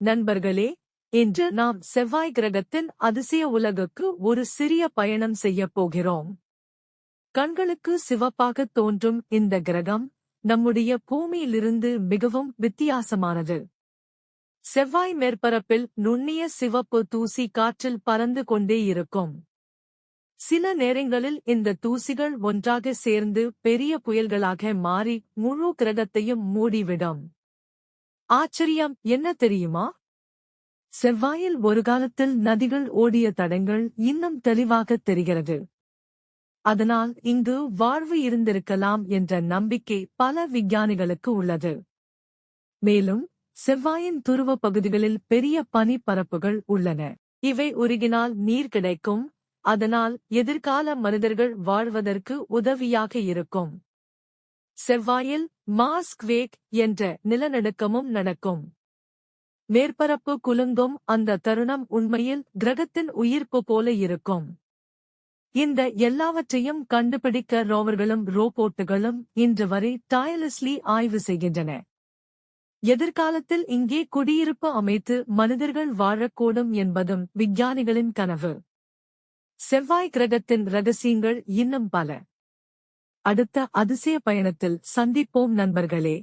நண்பர்களே இன்று நாம் செவ்வாய் கிரகத்தின் அதிசய உலகுக்கு ஒரு சிறிய பயணம் செய்யப் போகிறோம். கண்களுக்கு சிவப்பாக தோன்றும் இந்த கிரகம் நம்முடைய பூமியிலிருந்து மிகவும் வித்தியாசமானது. செவ்வாய் மேற்பரப்பில் நுண்ணிய சிவப்பு தூசி காற்றில் பறந்து கொண்டே இருக்கும். சில நேரங்களில் இந்த தூசிகள் ஒன்றாக சேர்ந்து பெரிய புயல்களாக மாறி முழு கிரகத்தையும் மூடிவிடும். ஆச்சரியம் என்ன தெரியுமா? செவ்வாயில் ஒரு காலத்தில் நதிகள் ஓடிய தடங்கள் இன்னும் தெளிவாக தெரிகிறது. அதனால் இங்கு வாழ்வு இருந்திருக்கலாம் என்ற நம்பிக்கை பல விஞ்ஞானிகளுக்கு உள்ளது. மேலும் செவ்வாயின் துருவ பகுதிகளில் பெரிய பனிப்பரப்புகள் உள்ளன. இவை உருகினால் நீர் கிடைக்கும் அதனால் எதிர்கால மனிதர்கள் வாழ்வதற்கு உதவியாக இருக்கும். செவ்வாயில் மாஸ்க் வேக் என்ற நிலநடுக்கமும் நடக்கும். மேற்பரப்பு குலுங்கும் அந்த தருணம் உண்மையில் கிரகத்தின் உயிர்ப்பு போல இருக்கும். இந்த எல்லாவற்றையும் கண்டுபிடிக்க ரோவர்களும் ரோபோட்டுகளும் இன்று வரை டயலஸ்லி ஆய்வு செய்கின்றன. எதிர்காலத்தில் இங்கே குடியிருப்பு அமைத்து மனிதர்கள் வாழக்கூடும் என்பதும் விஞ்ஞானிகளின் கனவு. செவ்வாய் கிரகத்தின் ரகசியங்கள் இன்னும் பல. அடுத்த அதிசய பயணத்தில் சந்திப்போம் நண்பர்களே.